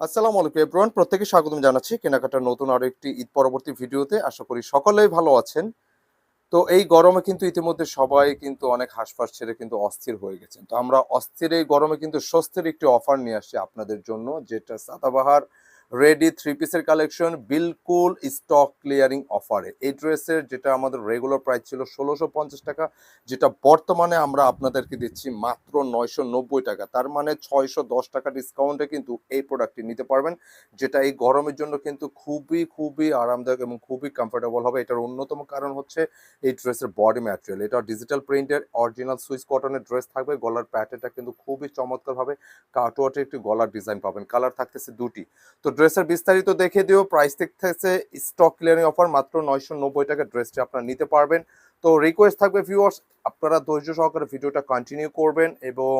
আসসালামু আলাইকুম এভরিওয়ান প্রত্যেকে স্বাগতম জানাচ্ছি কেনাকাটার নতুন আরও একটি ঈদ পরবর্তী ভিডিওতে। আশা করি সকলেই ভালো আছেন। তো এই গরমে কিন্তু ইতিমধ্যে সবাই কিন্তু অনেক হাসপাস ছেড়ে কিন্তু অস্থির হয়ে গেছেন। তো আমরা অস্থির এই গরমে কিন্তু স্বস্তির একটি অফার নিয়ে আসছি আপনাদের জন্য, যেটা সাদাবাহার রেডি থ্রি পিসের কালেকশন, বিলকুল স্টক ক্লিয়ারিং অফারে এই ড্রেসের যেটা আমাদের রেগুলার প্রাইস ছিল ষোলোশো পঞ্চাশ টাকা, যেটা বর্তমানে আমরা আপনাদেরকে দিচ্ছি মাত্র নয়শো নব্বই টাকা। তার মানে ছয়শো দশ টাকা ডিসকাউন্টে কিন্তু এই প্রোডাক্টটি নিতে পারবেন, যেটা এই গরমের জন্য কিন্তু খুবই খুবই আরামদায়ক এবং খুবই কমফোর্টেবল হবে। এটার অন্যতম কারণ হচ্ছে এই ড্রেসের বডি ম্যাটেরিয়াল এটা ডিজিটাল প্রিন্টের অরিজিনাল সুইচ কটনের ড্রেস থাকবে, গলার প্যাটার্নটা কিন্তু খুবই চমৎকারভাবে কাটওয়ার্টের একটি গলার ডিজাইন পাবেন। কালার থাকতেছে দুটি। তো ড্রেসের বিস্তারিত দেখে দিও। প্রাইস থাকতেছে স্টক ক্লিয়ারিং অফার মাত্র নয়শো নব্বই টাকা ড্রেসটি আপনারা নিতে পারবেন। তো রিকোয়েস্ট থাকবে ভিউয়ার্স আপনারা ধৈর্য সহকারে ভিডিওটা কন্টিনিউ করবেন এবং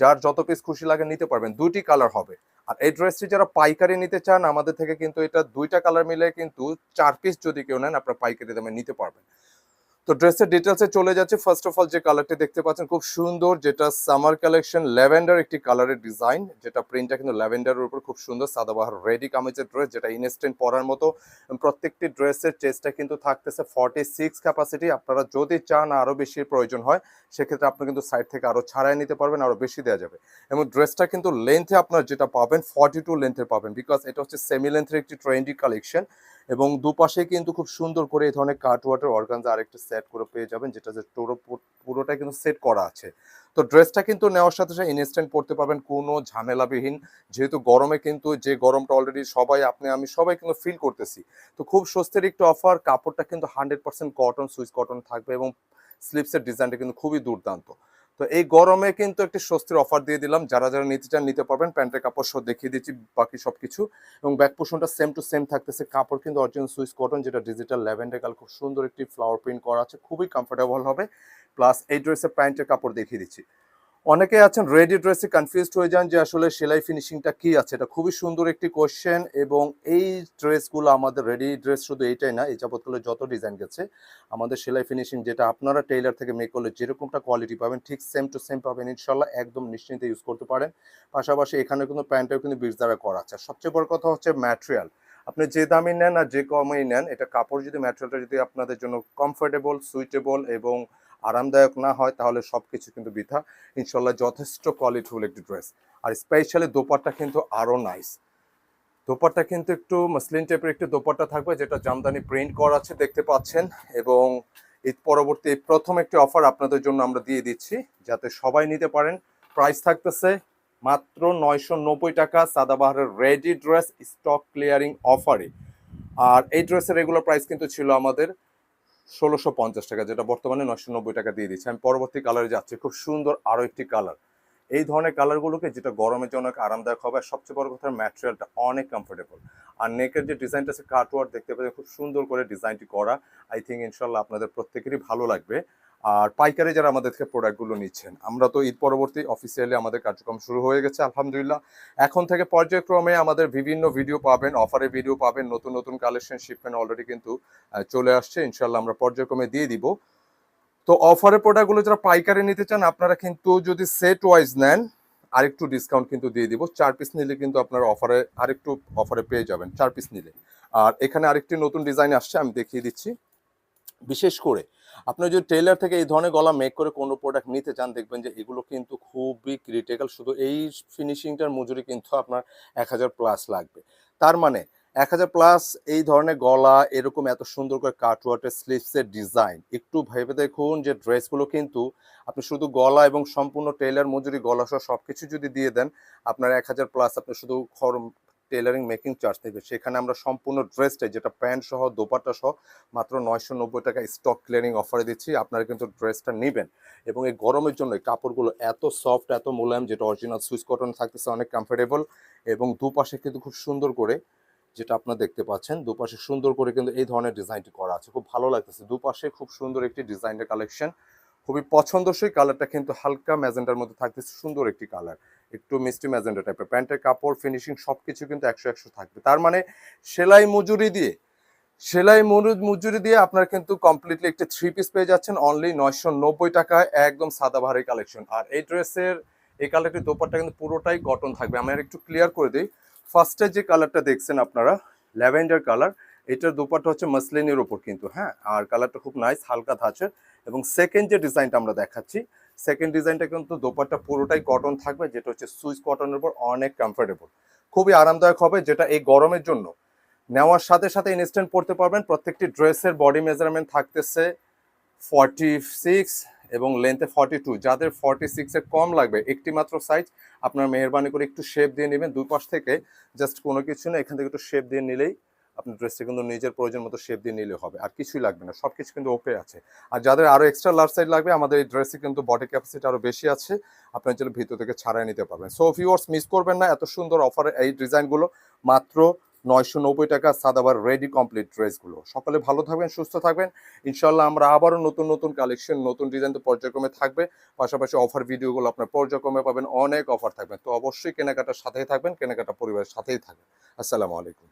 যার যত পিস খুশি লাগে নিতে পারবেন। দুটি কালার হবে। আর এই ড্রেসটি যারা পাইকারি নিতে চান, আমাদের থেকে কিন্তু এটা দুইটা কালার মিলে কিন্তু চার পিস যদি কেউ নেন, আপনারা পাইকারি দামে নিতে পারবেন। তো ড্রেসের ডিটেলসে চলে যাচ্ছে। ফার্স্ট অফ অল যে কালারটি দেখতে পাচ্ছেন, খুব সুন্দর, যেটা সামার কালেকশন ল্যাভেন্ডার একটি কালারের ডিজাইন যেটা প্রিন্টটা কিন্তু ল্যাভেন্ডারের উপর খুব সুন্দর, সাদাবাহার রেডি কামিজের ড্রেস যেটা ইনস্ট্যান্ট পরার মতো। প্রত্যেকটি ড্রেসের চেস্টটা কিন্তু থাকতেছে ফর্টি সিক্স ক্যাপাসিটি আপনারা যদি চান আরও বেশি প্রয়োজন হয়, সেক্ষেত্রে আপনি কিন্তু সাইড থেকে আরও ছাড়াই নিতে পারবেন আরও বেশি দেওয়া যাবে। এবং ড্রেসটা কিন্তু লেন্থে আপনার যেটা পাবেন ফর্টি টু লেন্থের পাবেন বিকজ এটা হচ্ছে সেমি লেন্থের একটি ট্রেন্ডি কালেকশন এবং দুপাশে কিন্তু খুব সুন্দর করে এই ধরনের কাট ওয়াটার অর্গানজা আরেকটা সেট করে পেয়ে যাবেন, যেটা যে পুরো পুরোটা কিন্তু সেট করা আছে। তো ড্রেসটা কিন্তু নেওয়ার সাথে সাথে ইনস্ট্যান্ট পড়তে পারবেন, কোনো ঝামেলাবিহীন। যেহেতু গরমে কিন্তু যে গরমটা অলরেডি সবাই, আপনি, আমি সবাই কিন্তু ফিল করতেছি। তো খুব স্বস্তির একটু অফার কাপড়টা কিন্তু hundred percent cotton Swiss cotton থাকবে এবং স্লিপসের ডিজাইনটা কিন্তু খুবই দুর্দান্ত। তো এই গরমে কিন্তু একটি স্বস্তির অফার দিয়ে দিলাম। যারা যারা নিতে চান, নিতে পারবেন। প্যান্টের কাপড় সব দেখিয়ে দিচ্ছি বাকি সব কিছু এবং ব্যাক পোষণটা সেম টু সেম থাকতেছে। কাপড় কিন্তু অরিজিনাল সুইস কটন যেটা ডিজিটাল ল্যাভেন্ডার কাল খুব সুন্দর একটি ফ্লাওয়ার প্রিন্ট করা আছে। খুবই কমফোর্টেবল হবে। প্লাস এই ড্রেসের প্যান্টের কাপড় দেখিয়ে দিচ্ছি। অনেকে আছেন রেডি ড্রেসে কনফিউজড হয়ে যান যে আসলে সেলাই ফিনিশিংটা কি আছে। এটা খুবই সুন্দর একটি কোশ্চেন এবং এই ড্রেসগুলো আমাদের রেডি ড্রেস শুধু এইটাই না, এই যাবতগুলো যত ডিজাইন গেছে, আমাদের সেলাই ফিনিশিং যেটা আপনারা টেইলার থেকে মেক করলে যেরকমটা কোয়ালিটি পাবেন, ঠিক সেম টু সেম পাবেন, ইনশাল্লাহ একদম নিশ্চিন্তে ইউজ করতে পারেন। পাশাপাশি এখানে কিন্তু প্যান্টটাও কিন্তু বীজ দ্বারা করা আছে। সবচেয়ে বড় কথা হচ্ছে ম্যাটেরিয়াল আপনি যে দামি নেন আর যে কমই নেন, এটা কাপড় যদি ম্যাটেরিয়ালটা যদি আপনাদের জন্য কমফোর্টেবল সুইটেবল এবং আরামদায়ক না হয়, তাহলে সব কিছু কিন্তু বৃথা। ইনশাল্লাহ যথেষ্ট কোয়ালিটিফুল একটি ড্রেস আর স্পেশালি দোপাট্টা কিন্তু আরও নাইস দোপাট্টা কিন্তু একটু মসলিন টাইপের একটু দোপাট্টা থাকবে, যেটা জামদানি প্রিন্ট করা আছে, দেখতে পাচ্ছেন। এবং ঈদ পরবর্তী প্রথম একটি অফার আপনাদের জন্য আমরা দিয়ে দিচ্ছি, যাতে সবাই নিতে পারেন। প্রাইস থাকতেছে মাত্র নয়শো নব্বই টাকা সাদাবাহারের রেডি ড্রেস স্টক ক্লিয়ারিং অফারে আর এই ড্রেসের রেগুলার প্রাইস কিন্তু ছিল আমাদের ষোলোশো পঞ্চাশ টাকা, যেটা বর্তমানে নয়শো নব্বই টাকা দিয়ে দিচ্ছে। আমি পরবর্তী কালারে যাচ্ছি, খুব সুন্দর আরও একটি কালার এই ধরনের কালারগুলোকে যেটা গরমের জন্য আরামদায়ক হবে সবচেয়ে বড় কথা ম্যাটেরিয়ালটা অনেক কমফোর্টেবল আর নেকের যে ডিজাইনটা আছে কাটওয়ার্ক দেখতে পাচ্ছেন, খুব সুন্দর করে ডিজাইনটি করা। আই থিঙ্ক ইনশাল্লাহ আপনাদের প্রত্যেকেরই ভালো লাগবে। আর পাইকারি যারা আমাদের থেকে প্রোডাক্টগুলো নিচ্ছেন, আমরা তো ঈদ পরবর্তী অফিসিয়ালি আমাদের কার্যক্রম শুরু হয়ে গেছে, আলহামদুলিল্লাহ। এখন থেকে পর্যায়ক্রমে আমাদের বিভিন্ন ভিডিও পাবেন অফারে ভিডিও পাবেন, নতুন নতুন কালেকশন শিপমেন্ট অলরেডি কিন্তু চলে আসছে ইনশাল্লাহ আমরা পর্যায়ক্রমে দিয়ে দিব। তো অফারের প্রোডাক্টগুলো যারা পাইকারি নিতে চান, আপনারা কিন্তু যদি সেট ওয়াইজ নেন, আরেকটু ডিসকাউন্ট কিন্তু দিয়ে দিব। চার পিস নিলে কিন্তু আপনারা অফারে আরেকটু অফারে পেয়ে যাবেন, চার পিস নিলে। আর এখানে আরেকটি নতুন ডিজাইন আসছে, আমি দেখিয়ে দিচ্ছি। বিশেষ করে আপনি যদি টেইলার থেকে এই ধরনের গলা মেক করে কোনো প্রোডাক্ট নিতে চান, দেখবেন যে এগুলো কিন্তু খুবই ক্রিটিক্যাল শুধু এই ফিনিশিংটার মজুরি কিন্তু আপনার এক হাজার প্লাস লাগবে। তার মানে এক হাজার প্লাস এই ধরনের গলা, এরকম এত সুন্দর করে কাটওয়ার্টের স্লিভসের ডিজাইন একটু ভেবে দেখুন যে ড্রেসগুলো কিন্তু আপনি শুধু গলা এবং সম্পূর্ণ টেইলার মজুরি গলা সহ সব কিছু যদি দিয়ে দেন, আপনার এক হাজার প্লাস আপনি শুধু খরম টেলারিং মেকিং চার্জ নেবে সেখানে আমরা সম্পূর্ণ ড্রেসটাই যেটা প্যান্ট সহ, দোপাট্টা সহ, মাত্র নয়শো নব্বই টাকা স্টক ক্লিয়ারিং অফারে দিচ্ছি। আপনারা কিন্তু ড্রেসটা নেবেন। এবং এই গরমের জন্য কাপড়গুলো এত সফট এত মোলায়েম, যেটা অরিজিনাল সুইচ কটন থাকতেছে, অনেক কমফোর্টেবল এবং দুপাশে কিন্তু খুব সুন্দর করে, যেটা আপনারা দেখতে পাচ্ছেন, দুপাশে সুন্দর করে কিন্তু এই ধরনের ডিজাইনটি করা আছে। খুব ভালো লাগতেছে। দুপাশে খুব সুন্দর একটি ডিজাইনের কালেকশন খুবই পছন্দসই কালারটা কিন্তু হালকা ম্যাজেন্টার মধ্যে থাকতেছে, সুন্দর একটি কালার একটু মিষ্টি ম্যাজেন্ডা টাইপের প্যান্টের কাপড় ফিনিশিং সব কিছু কিন্তু একশো একশো থাকবে। তার মানে সেলাই মজুরি দিয়ে, সেলাই মজুরি দিয়ে আপনার কিন্তু কমপ্লিটলি একটা থ্রি পিস পেয়ে যাচ্ছেন। অনলি নয়শো নব্বই টাকায় একদম সাদা ভারী কালেকশন আর এই ড্রেসের এই কালারটির দোপারটা কিন্তু পুরোটাই কটন থাকবে। আমি আর একটু ক্লিয়ার করে দিই। ফার্স্টে যে কালারটা দেখছেন আপনারা, ল্যাভেন্ডার কালার এটার দুপাটা হচ্ছে মাসলিনের ওপর কিন্তু হ্যাঁ? আর কালারটা খুব নাইস হালকা ধাঁচের। এবং সেকেন্ড যে ডিজাইনটা আমরা দেখাচ্ছি সেকেন্ড ডিজাইনটা কিন্তু দোপাট্টা পুরোটাই কটন থাকবে, যেটা হচ্ছে সুইচ কটনের উপর অনেক কমফোর্টেবল খুবই আরামদায়ক হবে, যেটা এই গরমের জন্য। নেওয়ার সাথে সাথে ইনস্ট্যান্ট পড়তে পারবেন, প্রত্যেকটি ড্রেসের বডি মেজারমেন্ট থাকতেছে ফর্টি সিক্স এবং লেন্থে ফর্টি টু যাদের ফর্টি সিক্সের কম লাগবে একটি মাত্র সাইজ আপনার মেহরবানি করে একটু শেপ দিয়ে নেবেন। দুই পাশ থেকে জাস্ট কোনো কিছু না, এখান থেকে একটু শেপ দিয়ে নিলেই আপনার ড্রেসটা কিন্তু নিজের প্রয়োজন মতো শেপ দিয়ে নিলে হবে, আর কিছুই লাগবে না সব কিছু কিন্তু ওকে আছে। আর যাদের আরও এক্সট্রা লার্জ সাইজ লাগবে, আমাদের এই ড্রেসে কিন্তু বডি ক্যাপাসিটি আরও বেশি আছে, আপনার জন্য ভিতর থেকে ছাড়াই নিতে পারবেন। সো ভিউয়ার্স মিস করবেন না, এত সুন্দর অফারে এই ডিজাইনগুলো মাত্র নয়শো নব্বই টাকা সাদাবার রেডি কমপ্লিট ড্রেসগুলো সকলে ভালো থাকবেন, সুস্থ থাকবেন ইনশাল্লাহ আমরা আবারও নতুন নতুন কালেকশন নতুন ডিজাইন তো পর্যায়ক্রমে থাকবে, পাশাপাশি অফার ভিডিওগুলো আপনার পর্যায়ক্রমে পাবেন, অনেক অফার থাকবেন তো অবশ্যই কেনাকাটার সাথেই থাকবেন, কেনাকাটা পরিবারের সাথেই থাকবেন। আসসালামু আলাইকুম।